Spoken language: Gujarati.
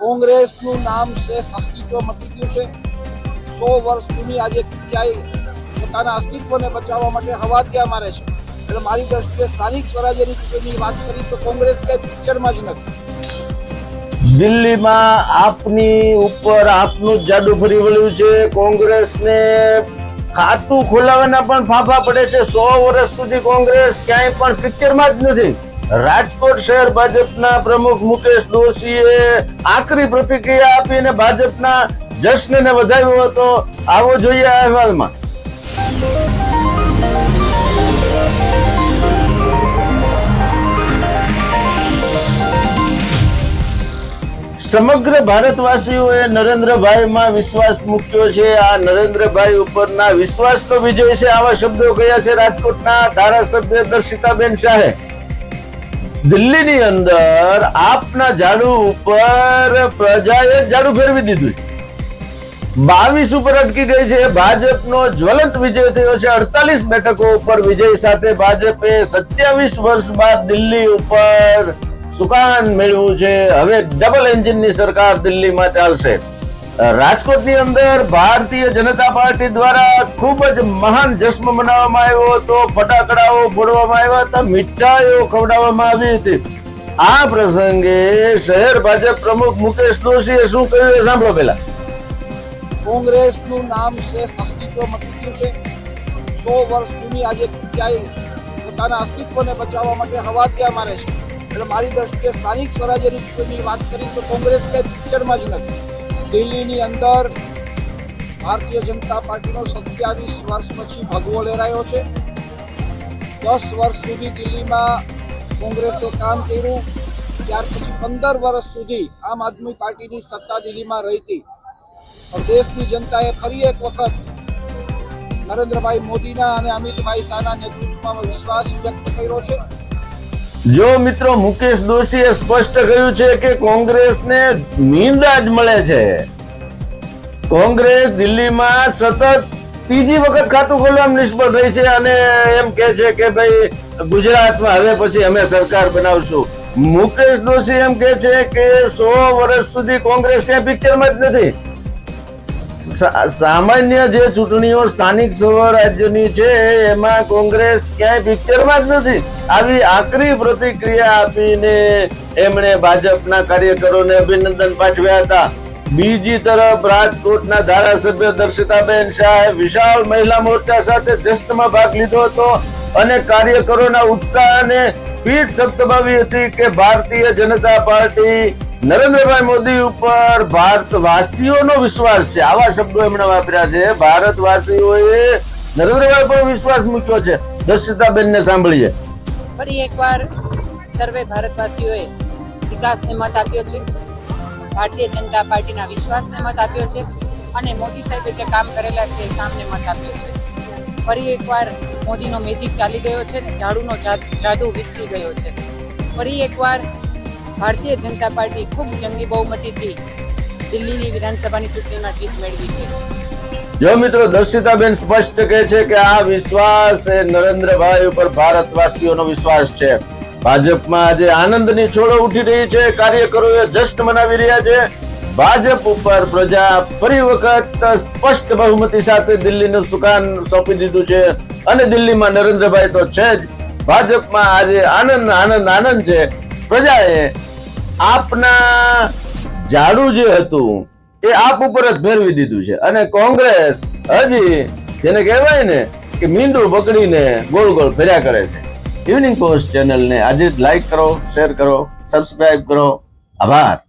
કોંગ્રેસનું નામ છે અસ્તિત્વ મટી ગયું છે. સો વર્ષ જૂની આજે ક્યાંય પોતાના અસ્તિત્વને બચાવવા માટે હવા ત્યાં મારે છે? એટલે મારી દ્રષ્ટિએ સ્થાનિક સ્વરાજ્યની ચૂંટણીની વાત કરી તો કોંગ્રેસ ક્યાંય પિક્ચરમાં જ નથી. દિલ્હીમાં આપની ઉપર આપનું જ જાદુ ફરી વળ્યું છે. કોંગ્રેસને ખાતું ખોલાવવાના પણ ફાંફા પડે છે. સો વર્ષ સુધી કોંગ્રેસ ક્યાંય પણ પિક્ચરમાં જ નથી. રાજકોટ શહેર ભાજપના પ્રમુખ મુકેશ દોશીએ આકરી પ્રતિક્રિયા આપીને ભાજપના જશ્નને વધાવ્યો હતો. આવો જોઈએ આ અહેવાલમાં. સમગ્ર ભારતવાસીઓએ નરેન્દ્રભાઈમાં વિશ્વાસ મૂક્યો છે. આ નરેન્દ્રભાઈ ઉપરના વિશ્વાસનો વિજય છે આવા શબ્દો કયા છે રાજકોટના ધારાસભ્ય દર્શિતાબેન શાહે? દિલ્હીની અંદર આપના ઝાડુ ઉપર પ્રજાએ ઝાડુ ફેરવી દીધું બાવીસ ઉપર અટકી ગઈ છે. ભાજપનો જ્વલંત વિજય થયો છે. અડતાલીસ બેઠકો ઉપર વિજય સાથે ભાજપે સત્યાવીસ વર્ષ બાદ દિલ્હી ઉપર સુકાન મેળવ્યું છે. હવે ડબલ એન્જિનની સરકાર દિલ્હીમાં ચાલશે. રાજકોટની અંદર ભારતીય જનતા પાર્ટી દ્વારા ખૂબ જ મહાન જશ્ન મનાવવામાં આવ્યો હતો. ફટાકડાઓ ફોડવામાં આવ્યા હતા, મીઠાઈઓ ખવડાવવામાં આવી હતી. આ પ્રસંગે શહેર ભાજપ પ્રમુખ મુકેશ દોશીએ શું કહ્યું એ સાંભળો પેલા કોંગ્રેસનું નામ છે, અસ્તિત્વ મટી છે. સો વર્ષ જૂની આજે ક્યાંય પોતાના અસ્તિત્વને બચાવવા માટે હવા ત્યાં મારે છે. એટલે મારી દ્રષ્ટિએ સ્થાનિક સ્વરાજ્યની વાત કરી તો કોંગ્રેસ ક્યાંય પિક્ચરમાં જ નથી. દિલ્હીની અંદર ભારતીય જનતા પાર્ટીનો સત્યાવીસ વર્ષ પછી ભગવો લહેરાયો છે. દસ વર્ષ સુધી દિલ્હીમાં કોંગ્રેસે કામ કર્યું. ત્યાર પછી પંદર વર્ષ સુધી આમ આદમી પાર્ટીની સત્તા દિલ્હીમાં રહી હતી. દેશની જનતાએ ફરી એક વખત નરેન્દ્રભાઈ મોદીના અને અમિતભાઈ શાહના નેતૃત્વમાં વિશ્વાસ વ્યક્ત કર્યો છે. જો મિત્રો મુકેશ દોશીએ સ્પષ્ટ કહ્યું છે કે કોંગ્રેસને નિંદા જ મળે છે. કોંગ્રેસ દિલ્હીમાં સતત ત્રીજી વખત ખાતું ખોલવામાં નિષ્ફળ રહી છે અને એમ કે છે કે ભાઈ, ગુજરાતમાં હવે પછી અમે સરકાર બનાવશું. મુકેશ દોશી એમ કે છે કે સો વર્ષ સુધી કોંગ્રેસ ક્યાંય પિક્ચરમાં જ નથી. સામાન્ય જે ચૂંટણીઓ સ્થાનિક સ્વરાજ્યની છે, એમાં કોંગ્રેસ ક્યાંય પિક્ચરમાં જ નથી. આવી આકરી પ્રતિક્રિયા આપીને એમણે ભાજપના કાર્યકરોને અભિનંદન પાઠવ્યા હતા. બીજી તરફ રાજકોટના ધારાસભ્ય દર્શિતાબેન શાહે વિશાળ મહિલા મોરચા સાથે જશ્નમાં ભાગ લીધો હતો અને કાર્યકરોના ઉત્સાહને પીઠ થપથપાવી હતી કે ભારતીય જનતા પાર્ટી નરેન્દ્રભાઈ મોદી ઉપર ભારતવાસીઓનો વિશ્વાસ છે. આવા શબ્દો એમણે વાપર્યા છે. ભારતવાસીઓએ નરેન્દ્રભાઈ પર વિશ્વાસ મૂક્યો છે. દર્શિતાબેનને સાંભળીએ. ફરી એકવાર સર્વે ભારતવાસીઓએ વિકાસને મત આપ્યો છે. ભારતીય જનતા પાર્ટીના વિશ્વાસને મત આપ્યો છે અને મોદી સાહેબે જે કામ કરેલા છે એ કામને મત આપ્યો છે. ફરી એકવાર મોદીનો મેજિક ચાલી ગયો છે ને, ઝાડુનો જાદુ વિસરી ગયો છે. ફરી એકવાર ભારતીય જનતા પાર્ટી ખૂબ જંગી બહુમતીથી દિલ્હીની વિધાનસભાની ચૂંટણીમાં જીત મેળવી છે. જો મિત્રો દર્શિતાબેન સ્પષ્ટ કહે છે કે આ વિશ્વાસ એ નરેન્દ્રભાઈ ઉપર ભારતવાસીઓનો વિશ્વાસ છે. ભાજપમાં આજે આનંદની છોડો ઉઠી રહી છે. કાર્યકરોએ જશ્ન મનાવી રહ્યા છે. ભાજપ ઉપર પ્રજા ફરી વખત સ્પષ્ટ બહુમતી સાથે દિલ્હીનું સુકાન સોંપી દીધું છે. અને દિલ્હીમાં નરેન્દ્રભાઈ તો છે જ. ભાજપમાં આજે આનંદ આનંદ આનંદ છે. પ્રજાએ આપના ઝાડુ જે હતું, એ આપ ઉપર જ ફેરવી દીધું છે. અને કોંગ્રેસ હજી જેને કહેવાય ને કે મીંડું પકડીને ગોળ ગોળ ફેર્યા કરે છે. ઇવનિંગ પોસ્ટ ચેનલને આજે લાઈક કરો શેર કરો સબસ્ક્રાઇબ કરો. આભાર.